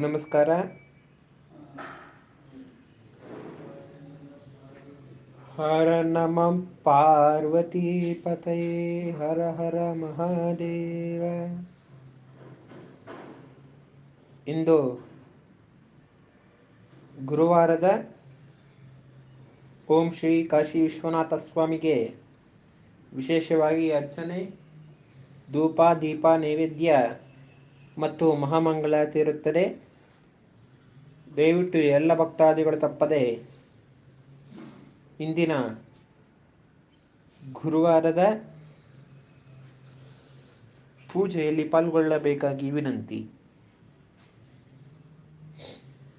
ನಮಸ್ಕಾರ. ಹರ ನಮಂ ಪಾರ್ವತಿ ಪತಯೇ ಹರ ಹರ ಮಹಾದೇವ. ಇಂದು ಗುರುವಾರದ ಓಂ ಶ್ರೀ ಕಾಶಿ ವಿಶ್ವನಾಥ ಸ್ವಾಮಿಗೆ ವಿಶೇಷವಾಗಿ ಅರ್ಚನೆ, ಧೂಪ, ದೀಪ, ನೈವೇದ್ಯ ಮತ್ತು ಮಹಾಮಂಗಳಾರತಿ ಇರುತ್ತದೆ ದಯವಿಟ್ಟು ಎಲ್ಲ ಭಕ್ತಾದಿಗಳು ತಪ್ಪದೆ ಇಂದಿನ ಗುರುವಾರದ ಪೂಜೆಯಲ್ಲಿ ಪಾಲ್ಗೊಳ್ಳಬೇಕಾಗಿ ವಿನಂತಿ.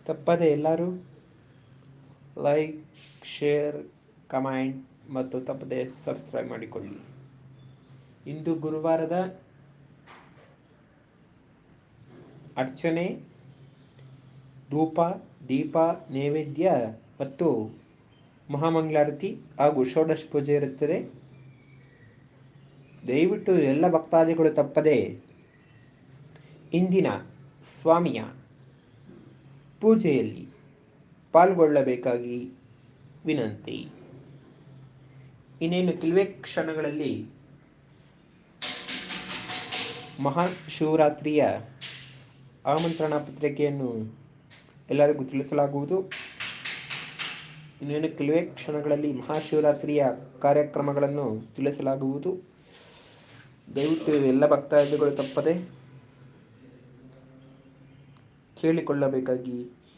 ತಪ್ಪದೆ ಎಲ್ಲರೂ ಲೈಕ್, ಶೇರ್, ಕಮೆಂಟ್ ಮತ್ತು ತಪ್ಪದೆ ಸಬ್ಸ್ಕ್ರೈಬ್ ಮಾಡಿಕೊಳ್ಳಿ. ಇಂದು ಗುರುವಾರದ ಅರ್ಚನೆ ಧೂಪ, ದೀಪ, ನೈವೇದ್ಯ ಮತ್ತು ಮಹಾಮಂಗಳಾರತಿ ಹಾಗೂ ಷೋಡಶ ಪೂಜೆ ಇರುತ್ತದೆ. ದಯವಿಟ್ಟು ಎಲ್ಲ ಭಕ್ತಾದಿಗಳು ತಪ್ಪದೆ ಇಂದಿನ ಸ್ವಾಮಿಯ ಪೂಜೆಯಲ್ಲಿ ಪಾಲ್ಗೊಳ್ಳಬೇಕಾಗಿ ವಿನಂತಿ. ಇನ್ನೇನು ಕೆಲವೇ ಕ್ಷಣಗಳಲ್ಲಿ ಮಹಾಶಿವರಾತ್ರಿಯ ಆಮಂತ್ರಣ ಪತ್ರಿಕೆಯನ್ನು ಎಲ್ಲರಿಗೂ ತಿಳಿಸಲಾಗುವುದು. ಇನ್ನೇನು ಕೆಲವೇ ಕ್ಷಣಗಳಲ್ಲಿ ಮಹಾಶಿವರಾತ್ರಿಯ ಕಾರ್ಯಕ್ರಮಗಳನ್ನು ತಿಳಿಸಲಾಗುವುದು. ದಯವಿಟ್ಟು ಎಲ್ಲ ಭಕ್ತಾದಿಗಳು ತಪ್ಪದೆ ಕೇಳಿಕೊಳ್ಳಬೇಕಾಗಿ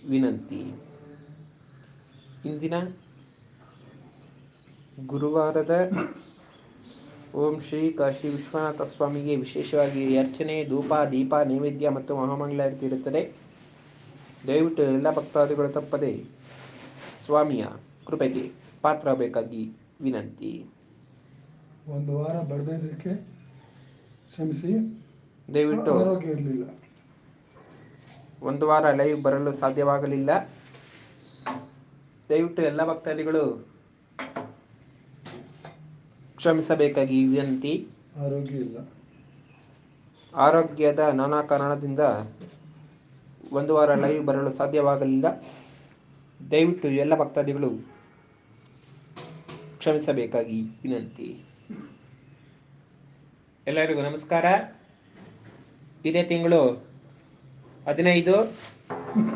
ವಿನಂತಿ. ಇಂದಿನ ಗುರುವಾರದ ಓಂ ಶ್ರೀ ಕಾಶಿ ವಿಶ್ವನಾಥ ಸ್ವಾಮಿಗೆ ವಿಶೇಷವಾಗಿ ಅರ್ಚನೆ ಧೂಪ, ದೀಪ, ನೈವೇದ್ಯ ಮತ್ತು ಮಹಾಮಂಗಳಾರತಿ ಇರುತ್ತದೆ. ದಯವಿಟ್ಟು ಎಲ್ಲ ಭಕ್ತಾದಿಗಳು ತಪ್ಪದೆ ಸ್ವಾಮಿಯ ಕೃಪೆಗೆ ಪಾತ್ರಬೇಕಾಗಿ ವಿನಂತಿ. ಒಂದು ವಾರ ಬಡ್ದಿದ್ದಕ್ಕೆ ಕ್ಷಮಿಸಿ. ದಯವಿಟ್ಟು ಆರೋಗ್ಯ ಇರಲಿಲ್ಲ. ಒಂದು ವಾರ ಲೈವ್ ಬರಲು ಸಾಧ್ಯವಾಗಲಿಲ್ಲ. ದಯವಿಟ್ಟು ಎಲ್ಲ ಭಕ್ತಾದಿಗಳು ಕ್ಷಮಿಸಬೇಕಾಗಿ ವಿನಂತಿ. ಆರೋಗ್ಯ ಇಲ್ಲ. ಆರೋಗ್ಯದ ನಾನಾ ಕಾರಣದಿಂದ ಒಂದು ವಾರ ಲೈವ್ ಬರಲು ಸಾಧ್ಯವಾಗಲಿಲ್ಲ. ದಯವಿಟ್ಟು ಎಲ್ಲ ಭಕ್ತಾದಿಗಳು ಕ್ಷಮಿಸಬೇಕಾಗಿ ವಿನಂತಿ. ಎಲ್ಲರಿಗೂ ನಮಸ್ಕಾರ. ಇದೇ ತಿಂಗಳು ಹದಿನೈದು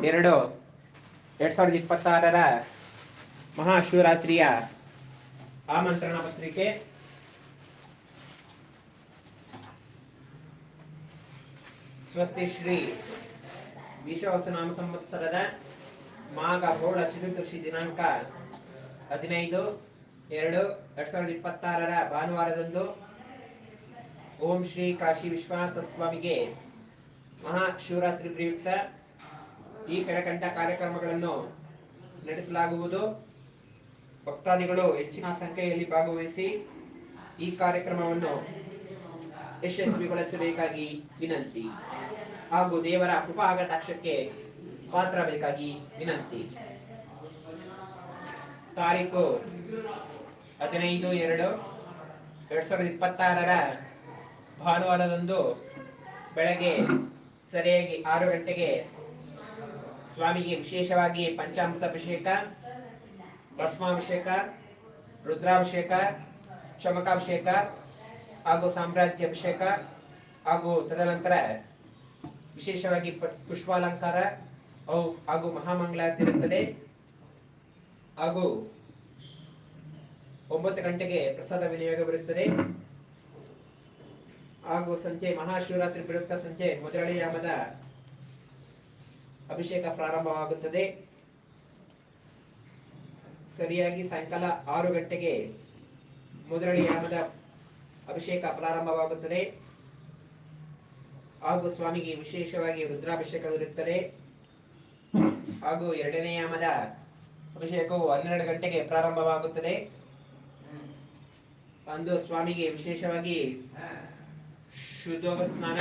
ಎರಡು ಎರಡು ಸಾವಿರದ ಇಪ್ಪತ್ತಾರರ ಮಹಾಶಿವರಾತ್ರಿಯ ಆಮಂತ್ರಣ ಪತ್ರಿಕೆ. ಸ್ವಸ್ತಿ ಶ್ರೀ ವಿಶ್ವವಸನಾಮ ಸಂವತ್ಸರದ ಮಾಘ ಗೋಳ ಚತುರ್ದಶಿ ದಿನಾಂಕ ಹದಿನೈದು, ಎರಡು, ಎರಡ್ ಸಾವಿರದ ಇಪ್ಪತ್ತಾರರ ಭಾನುವಾರದಂದು ಓಂ ಶ್ರೀ ಕಾಶಿ ವಿಶ್ವನಾಥ ಸ್ವಾಮಿಗೆ ಮಹಾ ಶಿವರಾತ್ರಿ ಪ್ರಯುಕ್ತ ಈ ಕೆಳಕಂಡ ಕಾರ್ಯಕ್ರಮಗಳನ್ನು ನಡೆಸಲಾಗುವುದು. ಭಕ್ತಾದಿಗಳು ಹೆಚ್ಚಿನ ಸಂಖ್ಯೆಯಲ್ಲಿ ಭಾಗವಹಿಸಿ ಈ ಕಾರ್ಯಕ್ರಮವನ್ನು ಯಶಸ್ವಿಗೊಳಿಸಬೇಕಾಗಿ ವಿನಂತಿ. ಹಾಗೂ ದೇವರ ಕೃಪಾ ಕಟಾಕ್ಷಕ್ಕೆ ಪಾತ್ರಬೇಕಾಗಿ ವಿನಂತಿ. ತಾರೀಕು ಹದಿನೈದು ಎರಡು ಎರಡ್ ಸಾವಿರದ ಇಪ್ಪತ್ತಾರರ ಭಾನುವಾರದಂದು ಬೆಳಗ್ಗೆ ಸರಿಯಾಗಿ ಆರು ಗಂಟೆಗೆ ಸ್ವಾಮಿಗೆ ವಿಶೇಷವಾಗಿ ಪಂಚಾಮೃತ ಅಭಿಷೇಕ ಭಸ್ಮಾಭಿಷೇಕ, ರುದ್ರಾಭಿಷೇಕ, ಚಮಕಾಭಿಷೇಕ ಹಾಗೂ ಸಾಮ್ರಾಜ್ಯ ಅಭಿಷೇಕ ಹಾಗೂ ತದನಂತರ ವಿಶೇಷವಾಗಿ ಪುಷ್ಪಾಲಂಕಾರ ಹಾಗೂ ಮಹಾಮಂಗಳಾರತಿ ಇರುತ್ತದೆ. ಹಾಗೂ ಒಂಬತ್ತು ಗಂಟೆಗೆ ಪ್ರಸಾದ ವಿನಿಯೋಗ ಬರುತ್ತದೆ. ಹಾಗೂ ಸಂಜೆ ಮಹಾಶಿವರಾತ್ರಿ ಪ್ರಯುಕ್ತ ಸಂಜೆ ಮೊದಲನೇ ಯಾಮದ ಅಭಿಷೇಕ ಪ್ರಾರಂಭವಾಗುತ್ತದೆ. ಸರಿಯಾಗಿ ಸಾಯಂಕಾಲ ಆರು ಗಂಟೆಗೆ ಮೊದಲನೇ ಯಾಮದ ಅಭಿಷೇಕ ಪ್ರಾರಂಭವಾಗುತ್ತದೆ. ಹಾಗೂ ಸ್ವಾಮಿಗೆ ವಿಶೇಷವಾಗಿ ರುದ್ರಾಭಿಷೇಕವಿರುತ್ತದೆ ಹಾಗೂ ಎರಡನೇ ಯಾಮದ ಅಭಿಷೇಕವು ಹನ್ನೆರಡು ಗಂಟೆಗೆ ಪ್ರಾರಂಭವಾಗುತ್ತದೆ. ಅಂದು ಸ್ವಾಮಿಗೆ ವಿಶೇಷವಾಗಿ ಶುದ್ಧೋಗ ಸ್ನಾನ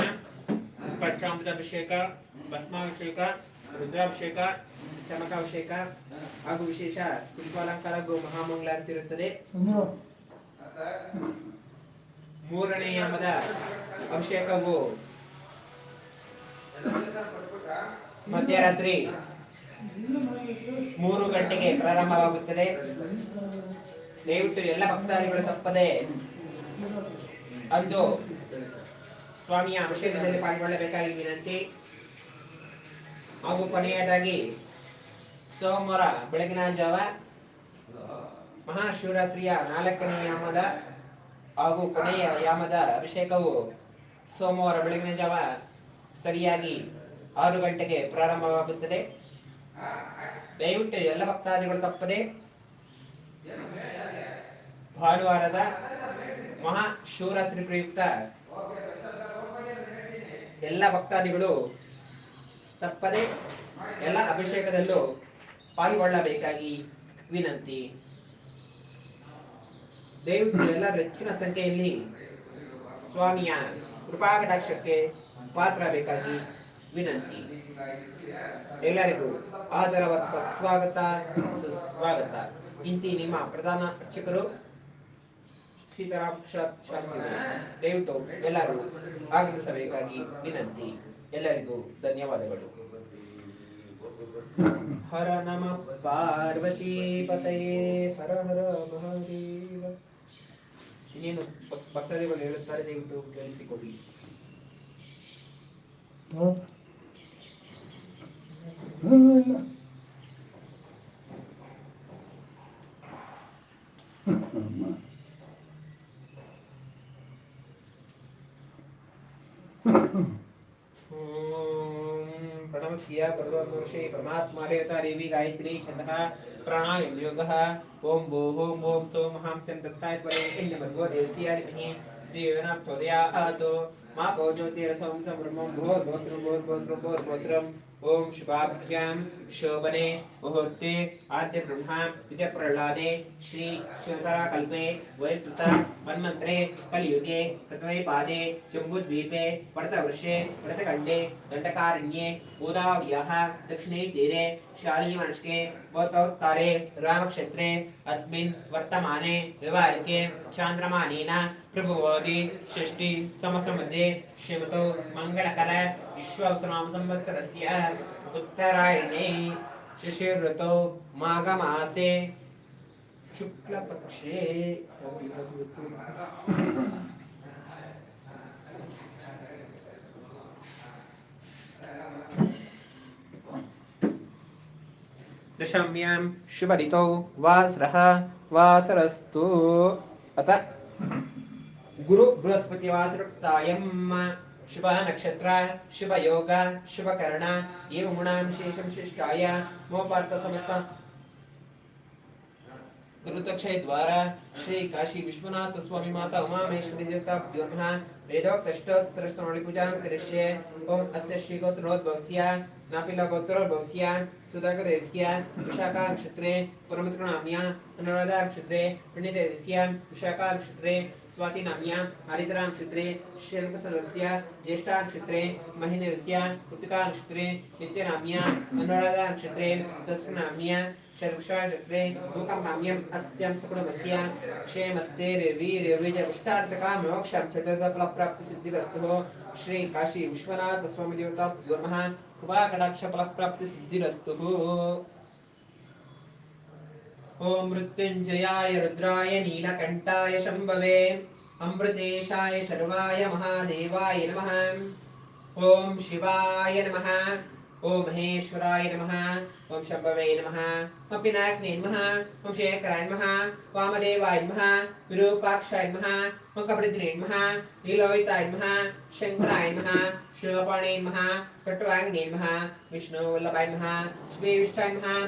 ಪಂಚಾಮೃತ ಅಭಿಷೇಕ ಭಸ್ಮಾಭಿಷೇಕ ರುದ್ರಾಭಿಷೇಕ ಚಮಕಾಭಿಷೇಕ ಹಾಗೂ ವಿಶೇಷ ಪುಷ್ಪಾಲಂಕಾರ ಹಾಗೂ ಮಹಾಮಂಗಳಾರತಿ ಇರುತ್ತದೆ ಮೂರನೇ ಯಾಮದ ಅಭಿಷೇಕವು ಮಧ್ಯರಾತ್ರಿ ಮೂರು ಗಂಟೆಗೆ ಪ್ರಾರಂಭವಾಗುತ್ತದೆ. ದಯವಿಟ್ಟು ಎಲ್ಲ ಭಕ್ತಾದಿಗಳು ತಪ್ಪದೆ ಅಂದು ಸ್ವಾಮಿಯ ಅಭಿಷೇಕದಲ್ಲಿ ಪಾಲ್ಗೊಳ್ಳಬೇಕಾಗಿ ವಿನಂತಿ ಹಾಗೂ ಕೊನೆಯದಾಗಿ ಸೋಮವಾರ ಬೆಳಗಿನ ಜಾವ ಮಹಾಶಿವರಾತ್ರಿಯ ನಾಲ್ಕನೇ ಯಾಮದ ಹಾಗೂ ಕೊನೆಯ ಯಾಮದ ಅಭಿಷೇಕವು ಸೋಮವಾರ ಬೆಳಗಿನ ಜಾವ ಸರಿಯಾಗಿ ಆರು ಗಂಟೆಗೆ ಪ್ರಾರಂಭವಾಗುತ್ತದೆ. ದಯವಿಟ್ಟು ಎಲ್ಲ ಭಕ್ತಾದಿಗಳು ತಪ್ಪದೆ ಭಾನುವಾರದ ಮಹಾ ಶಿವರಾತ್ರಿ ಪ್ರಯುಕ್ತ ಎಲ್ಲ ಭಕ್ತಾದಿಗಳು ತಪ್ಪದೆ ಎಲ್ಲ ಅಭಿಷೇಕದಲ್ಲೂ ಪಾಲ್ಗೊಳ್ಳಬೇಕಾಗಿ ವಿನಂತಿ. ದಯವಿಟ್ಟು ಎಲ್ಲರೂ ಹೆಚ್ಚಿನ ಸಂಖ್ಯೆಯಲ್ಲಿ ಸ್ವಾಮಿಯ ಕೃಪಾಕಟಾಕ್ಷಕ್ಕೆ ಪಾತ್ರಬೇಕಾಗಿ ವಿನಂತಿ. ಎಲ್ಲರಿಗೂ ಆದರವತ್ತ ಸ್ವಾಗತ, ಸುಸ್ವಾಗತ. ಇಂತಿ ನಿಮ್ಮ ಪ್ರಧಾನ ಅರ್ಚಕರು ಸೀತಾರಾಮ್ ಶಾಸ್ತ್ರಿ ದಯವಿಟ್ಟು ಎಲ್ಲರೂ ಆಗಮಿಸಬೇಕಾಗಿ ವಿನಂತಿ. ಎಲ್ಲರಿಗೂ ಧನ್ಯವಾದಗಳು. ಹರ ನಮ ಪಾರ್ವತಿ ಪತಯೇ, ಹರ ಹರ ಮಹಾದೇವ. ಇನ್ನೇನು ಭಕ್- ಭಕ್ತಾದಿಗಳು ಹೇಳುತ್ತಾರೆ, ದಯವಿಟ್ಟು ಕೇಳಿಸಿಕೊಳ್ಳಿ. Aman. प्रणवस्य प्रथमपुरुषे परमात्मादेवतादेवी गायत्री छन्दः प्राणायामयोगः ॐ भो, ॐ ॐ, सों हाँ स्यं तत्सायत्परे भगवदेवस्यादिभिः देवनां चोदयात् मा भोजोतिरसं समृमं भोर्भोस्रं भोर्भोस्रं भोर्भोस्रं ॐ शुभाभ्यां शोभने मुहूर्ते आद्य ब्रह्मा विद्य प्रह्लादे श्री शिवतराकल्पे वैसुता मन्मन्त्रे कलियुगे प्रथमे पादे जम्बूद्वीपे वरतवृषे वरतखण्डे दण्डकारण्ये गोदावर्याः दक्षिणे तीरे शालीमनस्के भवतोत्तरे रामक्षेत्रे अस्मिन् वर्तमाने व्यवहारिके चान्द्रमानेन ప్రభుబోధి షష్ఠి సమసమధ్యే శ్రీమతో మంగళకర విశ్వసనామ సంవత్సరస్య ఉత్తరాయణే శిశిర్ఋతో మాఘమాసే శుక్లపక్షే दशम्यां शुभरितौ वासरः वासरस्तु अत गुरु बृहस्पति वासरुक्तायं शुभ नक्षत्र शुभ योग शुभ कर्ण एवं गुणां शेषं शिष्टाय द्वारा श्री काशी विश्वनाथ स्वामी माता उमा महेश्वरी देवता पूजां ओम अस्य श्री गोत्रोद्भवस्य नापिला विशाखा अनुराधा पुण्यदेवस्य विशाखा स्वाति स्वातिनाम्या हरिद्राम क्षेत्रे शेलक शल्कसलस्य ज्येष्ठा क्षेत्रे महिने महिनवस्य कृतिका क्षेत्रे नित्य नित्यनाम्या अनुराधा क्षेत्रे तस्नाम्या शर्षा क्षेत्रे भूकम्पाम्यम् अस्यं सुकुटुम्बस्य क्षेमस्ते रेवी रेवीजविष्टार्थका मोक्षार्थप्लप्राप्तिसिद्धिरस्तुः श्री काशी विश्वनाथ स्वामी देवता गुरुमः कृपाकटाक्षफलप्राप्तिसिद्धिरस्तुः ఓం మృత్యుంజయాయ రుద్రాయ నీలకంఠాయ శంభవే. అమృతేశాయ శర్వాయ మహాదేవాయ నమ. ఓం శివాయ నమ. ఓం మహేశ్వరాయ నమ. ఓం శంభవే నమ. ఓం పినాయకనే నమ. ఓం శేఖరాయ నమ. వామదేవాయ నమ. విరూపాక్షాయ నమ. ఓం కపరిద్రే నమ. నీలోహితాయ నమ. శంకరాయ నమ. శివపాణే నమ. కట్టువాగ్నే నమ. విష్ణు నమ. శ్రీ విష్టాయ నమ.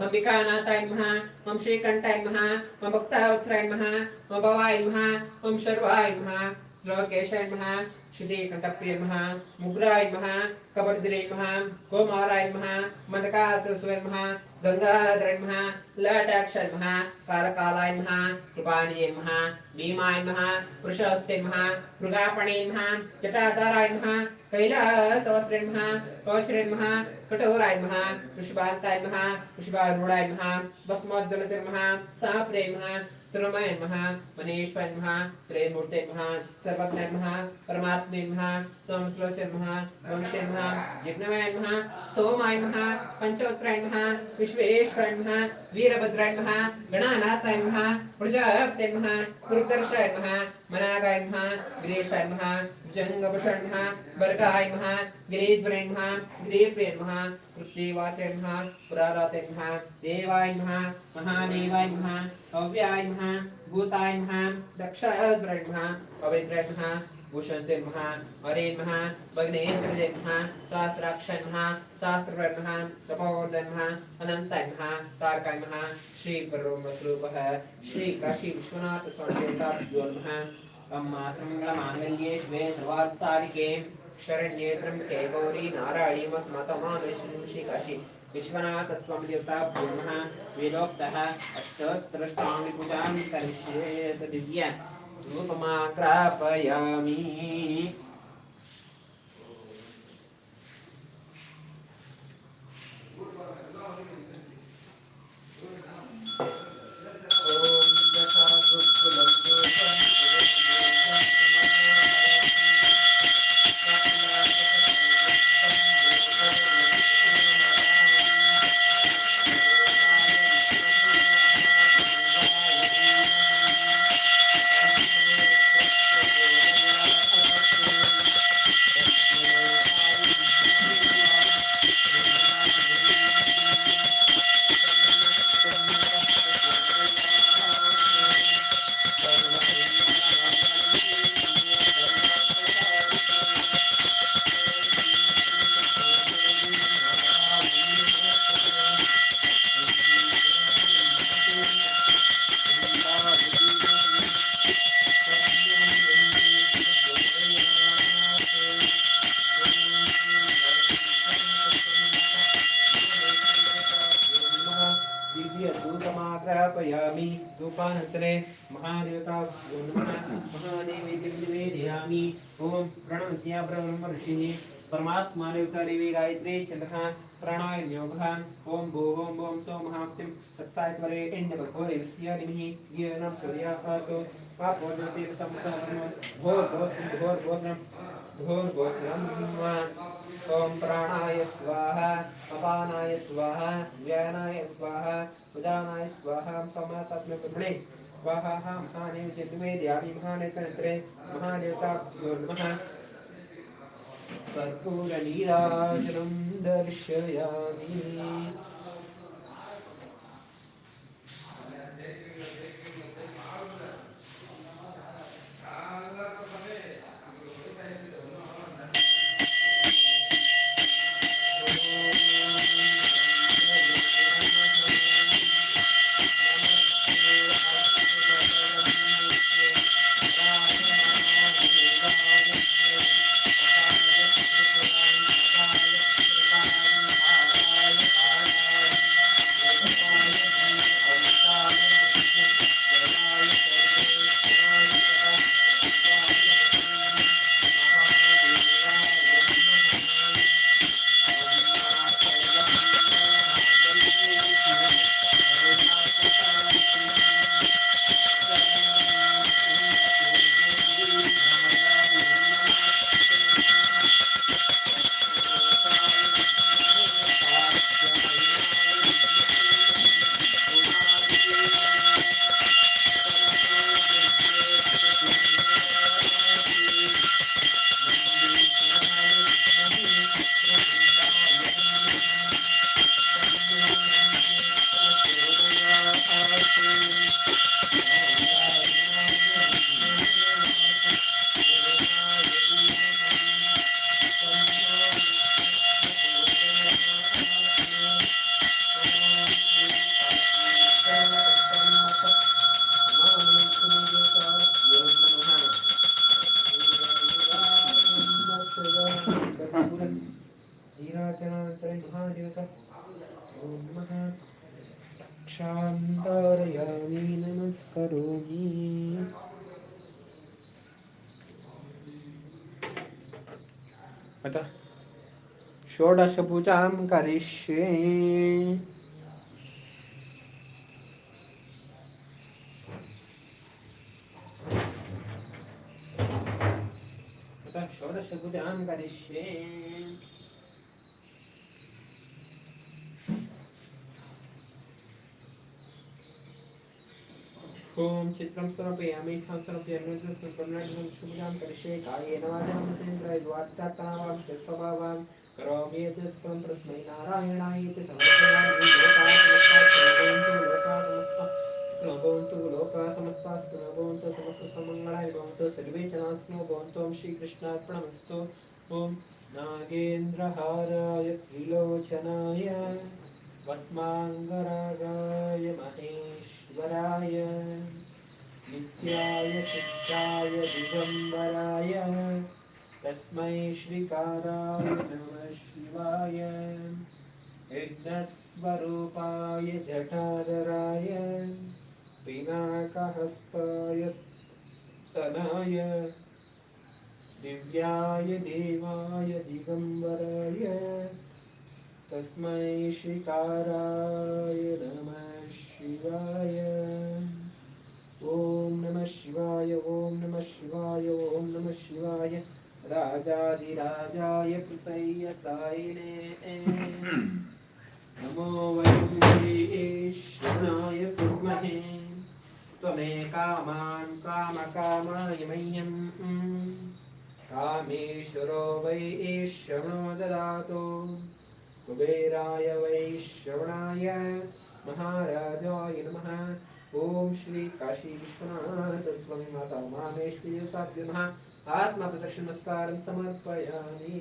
नमः अंबिकानाथाय नमः ओम श्रीकंठाय नमः ओम भक्तावत्सराय नमः ओम भवाय नमः ओम शर्वाय नमः लोकेशाय नमः श्री कंठप्रिय नमः मुग्राय नमः कबरदिले नमः गोमाराय नमः मदकासुरसुरे नमः गंगाधराय नमः लटाक्षाय नमः कालकालाय नमः कृपाणिये नमः भीमाय नमः वृषहस्ते नमः मृगापणे नमः जटाधाराय नमः कैलासवस्त्रे नमः कौशरे नमः कठोराय नमः वृषभान्ताय नमः वृषभारूढाय नमः भस्मोज्ज्वलते नमः साप्रे नमः सर्वमय नमः मनीश्वर नमः त्रयमूर्ते नमः सर्वज्ञ नमः परमात्मे नमः सोमश्लोचे नमः वंशे नमः यज्ञमय नमः सोमाय नमः पंचोत्राय नमः विश्वेश्वराय नमः वीरभद्राय नमः गणानाथाय नमः प्रजापते नमः गुरुदर्शाय नमः मनागाय नमः गिरीशाय नमः जंगभूषण नमः वर्गाय नमः गिरीध्वराय नमः गिरीप्रिय नमः पृथ्वीवासाय नमः पुराराते नमः देवाय नमः महादेवाय नमः अव्याय नमः भूतान्महान् दक्षब्रह्मः पवित्रह्मः भूषन्तिर्महान् वरेन्महान् भग्नेन्द्रदेवमहान् सहस्राक्षन्महान् सहस्रवर्णमहान् तपोवर्धन्महान् अनन्तन्महान् तारकन्महान् श्रीपरमस्वरूपः श्रीकाशीविश्वनाथस्वामिदेवताभ्योन्मः अम्मा सङ्गलमाङ्गल्ये श्वे सर्वात्सारिके शरण्ये त्र्यम्बके गौरी नारायणीमस्मतमामेश्वरी काशी विश्वनाथ स्वामी देवता ब्रह्म वेदोक्तः अष्टोत्तरष्टाङ्गिपूजां करिष्येत् दिव्य धूपमाक्रापयामि शास्त्रे महादेवता महादेवी ओम प्रणव सिया ब्रह्म ब्रह्मर्षि परमात्मा देवता देवी गायत्री चंद्रहा प्राणाय योगहा ओम भो, ओम ओम सो महाक्षिम तत्सायत्वरे इंद्र भगोरे विस्या निमि ये नम चुर्या पातो पापो ज्योति समता नमो भोर भो सिंह भोर भो भोर भोसनम ओम प्राणाय स्वाहा, अपानाय स्वाहा व्यानाय स्वाहा, उदानाय स्वाहा समातत्म कुंडली स्वाहा महादेव महान महानेतन्त्रे महादेवताभ्यो नमः कर्पूरनीराजनं दर्शयामि तत् क्षीराचनानन्तरं नमस्करोमि। अतः षोडशपूजां करिष्ये। अतः षोडशपूजां करिष्ये ॐ चित्रं समर्पयामि छां समर्पयामि संपूर्णं शुभजां करिष्ये कायेन वाचा मनसेन्द्रिय द्वात्तात्मनावां चेष्टभावां करोमि यद्यस्कं तस्मै नारायणाय इति समर्पयामि लोकाः समस्ताः स्नो भवन्तु लोकाः समस्ताः भवन्तु समस्तसमङ्गलाय भवन्तु सर्वे जनाः स्नो भवन्तु ॐ श्रीकृष्णार्पणमस्तु ॐ नागेन्द्रहाराय त्रिलोचनाय वस्माङ्गरागाय महेश्वराय नित्याय शुद्धाय दिगम्बराय तस्मै श्रीकाराय नमः शिवाय यज्ञस्वरूपाय जटाधराय पिनाकहस्ताय स्तनाय, दिव्याय देवाय दिगम्बराय, तस्मै श्रीकाराय नमः शिवाय। ॐ नमः शिवाय, ॐ नमः शिवाय, ॐ नमः शिवाय। राजाधिराजाय प्रसय्यसायिने नमो वैश्वनाय कुर्महे। त्वमेकामान् कामकामाय मह्यम् कामेश्वरो वै ईश्वरो ददातु कुबेराय वैश्रवणाय महाराजाय नमः ॐ श्री काशी विश्वनाथ स्वामी माता मामेश्वरी देवताभ्यो नमः आत्मप्रदक्षिणमस्कारं समर्पयामि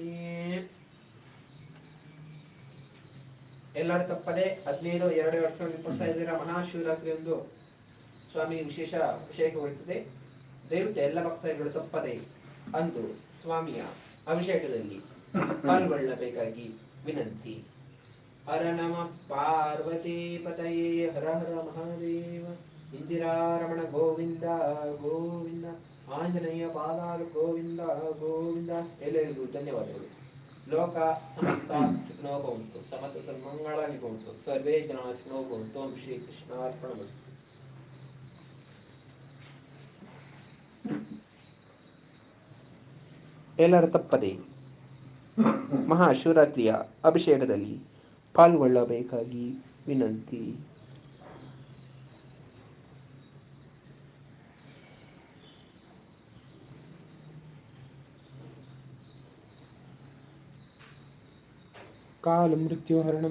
ಎಲ್ಲರೂ ತಪ್ಪದೆ ಹದಿನೈದು ಎರಡು ಎರಡ್ ಸಾವಿರದ ಇಪ್ಪತ್ತೈದರ ಮಹಾಶಿವರಾತ್ರಿಯಂದು ಸ್ವಾಮಿ ವಿಶೇಷ ಅಭಿಷೇಕವಿರುತ್ತದೆ ದಯವಿಟ್ಟು ಎಲ್ಲ ಭಕ್ತರುಗಳು ತಪ್ಪದೆ ಅಂದು ಸ್ವಾಮಿಯ ಅಭಿಷೇಕದಲ್ಲಿ ಪಾಲ್ಗೊಳ್ಳಬೇಕಾಗಿ ವಿನಂತಿ. ಹರ ನಮ ಪಾರ್ವತಿ ಪತಯೇ, ಹರ ಹರ ಮಹಾದೇವ. ಇಂದಿರಾರಮಣ ಗೋವಿಂದ ಗೋವಿಂದ. ಆಂಜನೇಯ ಪಾದಾಲು ಗೋವಿಂದ ಗೋವಿಂದ. ಎಲ್ಲರಿಗೂ ಧನ್ಯವಾದಗಳು. ಲೋಕ ಸಮಸ್ತ ಭವಂತು. ಸಮಸ್ತ ಸನ್ಮಂಗಳಾಗಿ ಭವಂತು. ಸರ್ವೇ ಜನ ಸುಖನೋ ಭವಂತು. ಶ್ರೀ ಕೃಷ್ಣಾರ್ಪಣಮಸ್ತು ಎಲ್ಲರ ತಪ್ಪದೆ ಮಹಾಶಿವರಾತ್ರಿಯ ಅಭಿಷೇಕದಲ್ಲಿ ಪಾಲ್ಗೊಳ್ಳಬೇಕಾಗಿ ವಿನಂತಿ. ಕಾಲ ಹರಣ